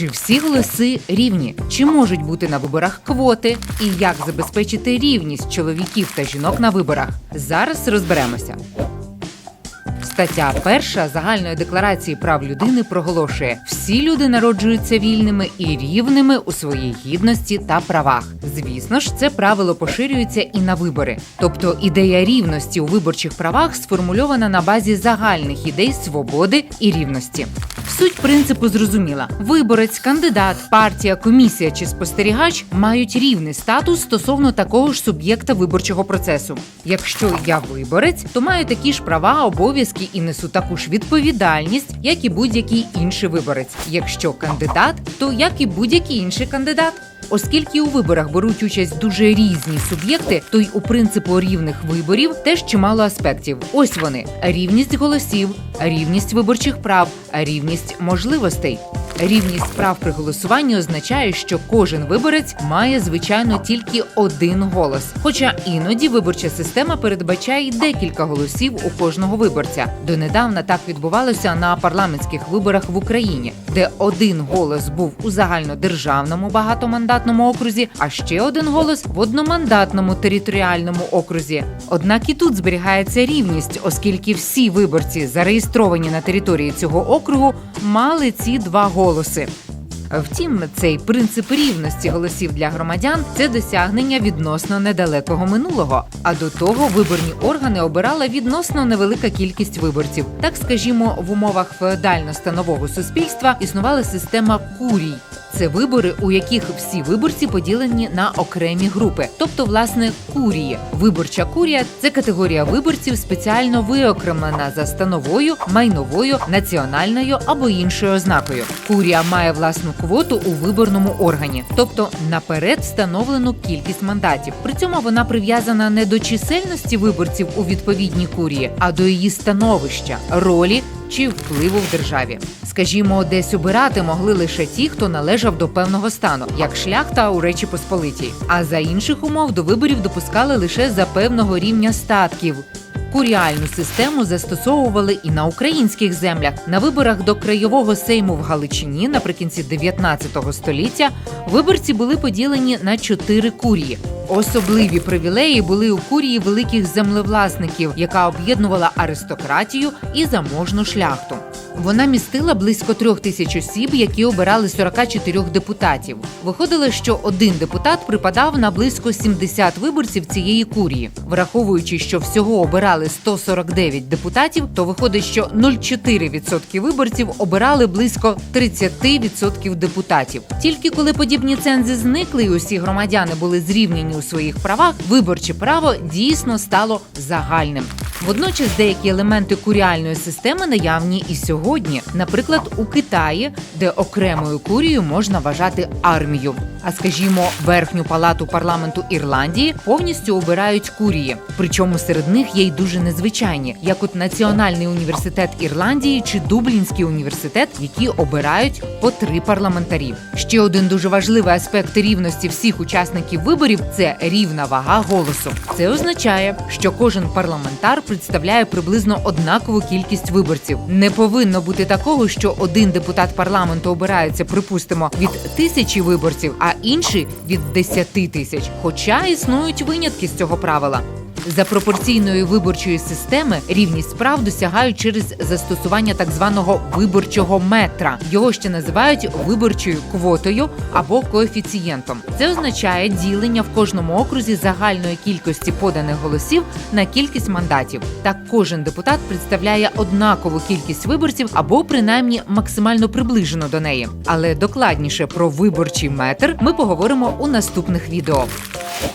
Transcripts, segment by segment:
Чи всі голоси рівні? Чи можуть бути на виборах квоти? І як забезпечити рівність чоловіків та жінок на виборах? Зараз розберемося. Стаття перша загальної декларації прав людини проголошує: всі люди народжуються вільними і рівними у своїй гідності та правах. Звісно ж, це правило поширюється і на вибори. Тобто ідея рівності у виборчих правах сформульована на базі загальних ідей свободи і рівності. Суть принципу зрозуміла: виборець, кандидат, партія, комісія чи спостерігач мають рівний статус стосовно такого ж суб'єкта виборчого процесу. Якщо я виборець, то маю такі ж права, обов'язки і несу таку ж відповідальність, як і будь-який інший виборець. Якщо кандидат, то як і будь-який інший кандидат. Оскільки у виборах беруть участь дуже різні суб'єкти, то й у принципу рівних виборів теж чимало аспектів. Ось вони: рівність голосів, рівність виборчих прав, рівність можливостей. Рівність прав при голосуванні означає, що кожен виборець має звичайно тільки один голос. Хоча іноді виборча система передбачає декілька голосів у кожного виборця. Донедавна так відбувалося на парламентських виборах в Україні, де один голос був у загальнодержавному багатомандатному окрузі, а ще один голос в одномандатному територіальному окрузі. Однак і тут зберігається рівність, оскільки всі виборці, зареєстровані на території цього округу, мали ці два голоси. Втім, цей принцип рівності голосів для громадян це досягнення відносно недалекого минулого. А до того виборні органи обирала відносно невелика кількість виборців. Так скажімо, в умовах феодально-станового суспільства існувала система курій. Це вибори, у яких всі виборці поділені на окремі групи, тобто, власне, курії. Виборча курія це категорія виборців, спеціально виокремлена за становою, майновою, національною або іншою ознакою. Курія має власну квоту у виборному органі, тобто наперед встановлену кількість мандатів. При цьому вона прив'язана не до чисельності виборців у відповідній курії, а до її становища, ролі чи впливу в державі. Скажімо, десь обирати могли лише ті, хто належав до певного стану, як шляхта у Речі Посполитій. А за інших умов до виборів допускали лише за певного рівня статків. Куріальну систему застосовували і на українських землях. На виборах до краєвого сейму в Галичині наприкінці 19 століття виборці були поділені на чотири курії. Особливі привілеї були у курії великих землевласників, яка об'єднувала аристократію і заможну шляхту. Вона містила близько трьох тисяч осіб, які обирали 44 депутатів. Виходило, що один депутат припадав на близько 70 виборців цієї курії. Враховуючи, що всього обирали 149 депутатів, то виходить, що 0,4% виборців обирали близько 30% депутатів. Тільки коли подібні цензи зникли, і усі громадяни були зрівняні у своїх правах, виборче право дійсно стало загальним. Водночас деякі елементи куріальної системи наявні і сьогодні, наприклад, у Китаї, де окремою курією можна вважати армію. А скажімо, верхню палату парламенту Ірландії повністю обирають курії. Причому серед них є й дуже незвичайні, як от Національний університет Ірландії чи Дублінський університет, які обирають по три парламентарів. Ще один дуже важливий аспект рівності всіх учасників виборів це рівна вага голосу. Це означає, що кожен парламентар представляє приблизно однакову кількість виборців. Не повинно бути такого, що один депутат парламенту обирається, припустимо, від тисячі виборців, а інший від десяти тисяч. Хоча існують винятки з цього правила. За пропорційної виборчої системи рівність прав досягають через застосування так званого виборчого метра. Його ще називають виборчою квотою або коефіцієнтом. Це означає ділення в кожному окрузі загальної кількості поданих голосів на кількість мандатів. Так кожен депутат представляє однакову кількість виборців або принаймні максимально приближено до неї. Але докладніше про виборчий метр ми поговоримо у наступних відео.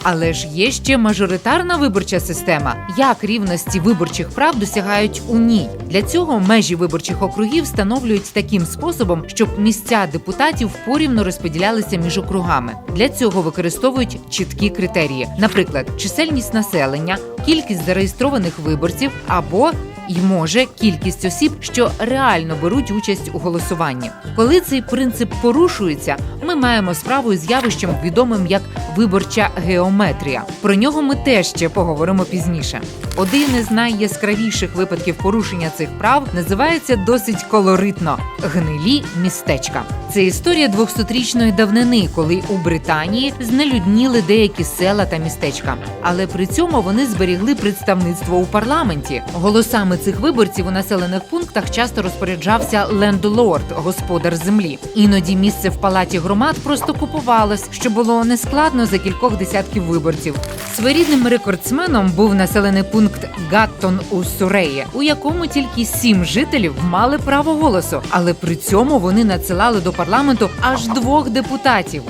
Але ж є ще мажоритарна виборча система. Як рівності виборчих прав досягають у ній? Для цього межі виборчих округів встановлюють таким способом, щоб місця депутатів порівно розподілялися між округами. Для цього використовують чіткі критерії, наприклад, чисельність населення, кількість зареєстрованих виборців або і може кількість осіб, що реально беруть участь у голосуванні. Коли цей принцип порушується, ми маємо справу з явищем, відомим як виборча геометрія. Про нього ми теж ще поговоримо пізніше. Один із найяскравіших випадків порушення цих прав називається досить колоритно гнилі містечка. Це історія 200-річної давнини, коли у Британії знелюдніли деякі села та містечка. Але при цьому вони зберігли представництво у парламенті. Голосами цих виборців у населених пунктах часто розпоряджався лендлорд, господар землі. Іноді місце в палаті громад просто купувалось, що було нескладно за кількох десятків виборців. Своєрідним рекордсменом був населений пункт Гаттон у Суреї, у якому тільки сім жителів мали право голосу, але при цьому вони надсилали до парламенту аж двох депутатів.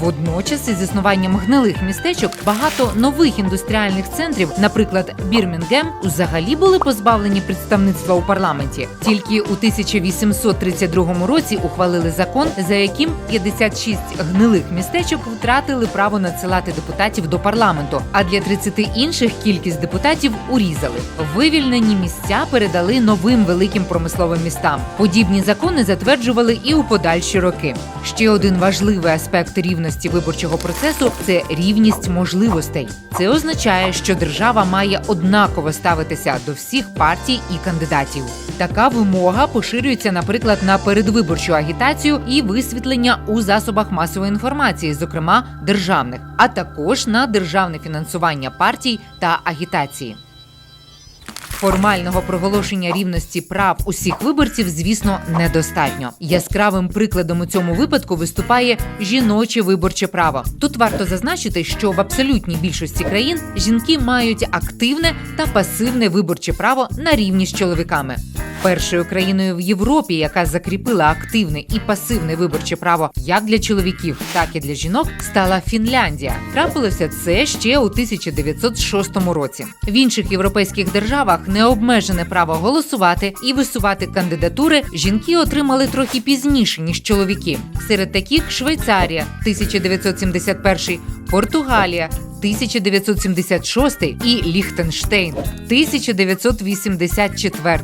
Водночас, із існуванням гнилих містечок, багато нових індустріальних центрів, наприклад, Бірмінгем, взагалі були позбавлені представництва у парламенті. Тільки у 1832 році ухвалили закон, за яким 56 гнилих містечок втратили право надсилати депутатів до парламенту. А для 30 інших кількість депутатів урізали. Вивільнені місця передали новим великим промисловим містам. Подібні закони затверджували і у подальші роки. Ще один важливий аспект рівності виборчого процесу це рівність можливостей. Це означає, що держава має однаково ставитися до всіх партій і кандидатів. Така вимога поширюється, наприклад, на передвиборчу агітацію і висвітлення у засобах масової інформації, зокрема державних, а також на державне фінансування партій та агітації. Формального проголошення рівності прав усіх виборців, звісно, недостатньо. Яскравим прикладом у цьому випадку виступає жіноче виборче право. Тут варто зазначити, що в абсолютній більшості країн жінки мають активне та пасивне виборче право на рівні з чоловіками. Першою країною в Європі, яка закріпила активне і пасивне виборче право як для чоловіків, так і для жінок, стала Фінляндія. Трапилося це ще у 1906 році. В інших європейських державах необмежене право голосувати і висувати кандидатури жінки отримали трохи пізніше ніж чоловіки. Серед таких Швейцарія 1971, Португалія. 1976 і Ліхтенштейн 1984.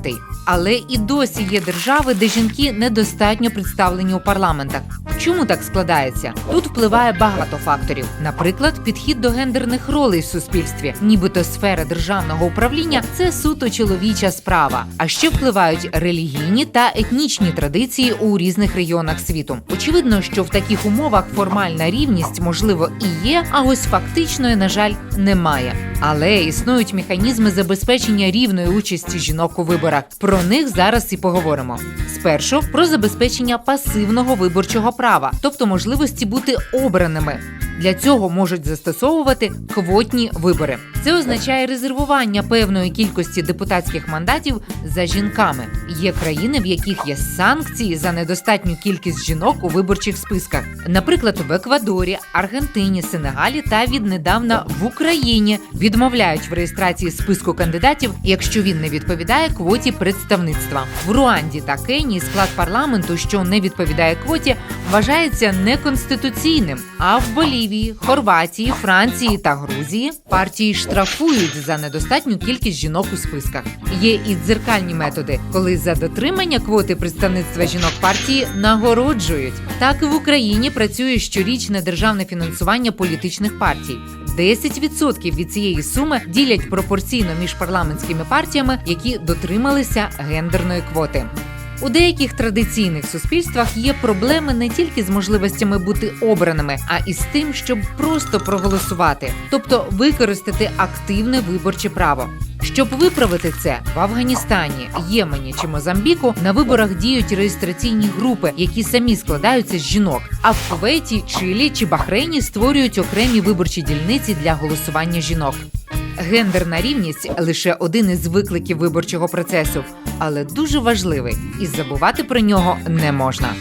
Але і досі є держави, де жінки недостатньо представлені у парламентах. Чому так складається? Тут впливає багато факторів. Наприклад, підхід до гендерних ролей в суспільстві, нібито сфера державного управління це суто чоловіча справа. А ще впливають релігійні та етнічні традиції у різних регіонах світу. Очевидно, що в таких умовах формальна рівність можливо і є, а ось фактичної, на жаль, немає. Але існують механізми забезпечення рівної участі жінок у виборах. Про них зараз і поговоримо. Спершу про забезпечення пасивного виборчого права, тобто можливості бути обраними. Для цього можуть застосовувати квотні вибори. Це означає резервування певної кількості депутатських мандатів за жінками. Є країни, в яких є санкції за недостатню кількість жінок у виборчих списках, наприклад, в Еквадорі, Аргентині, Сенегалі та віднедавна в Україні відмовляють в реєстрації списку кандидатів, якщо він не відповідає квоті представництва. В Руанді та Кенії склад парламенту, що не відповідає квоті, вважається неконституційним. А в Болівії, Хорватії, Франції та Грузії партії штрафують за недостатню кількість жінок у списках. Є і дзеркальні методи, коли за дотримання квоти представництва жінок партії нагороджують. Так і в Україні працює щорічне державне фінансування політичних партій. 10% від цієї суми ділять пропорційно між парламентськими партіями, які дотрималися гендерної квоти. У деяких традиційних суспільствах є проблеми не тільки з можливостями бути обраними, а і з тим, щоб просто проголосувати, тобто використати активне виборче право. Щоб виправити це, в Афганістані, Ємені чи Мозамбіку на виборах діють реєстраційні групи, які самі складаються з жінок. А в Кувейті, Чилі чи Бахрейні створюють окремі виборчі дільниці для голосування жінок. Гендерна рівність лише один із викликів виборчого процесу, але дуже важливий, і забувати про нього не можна.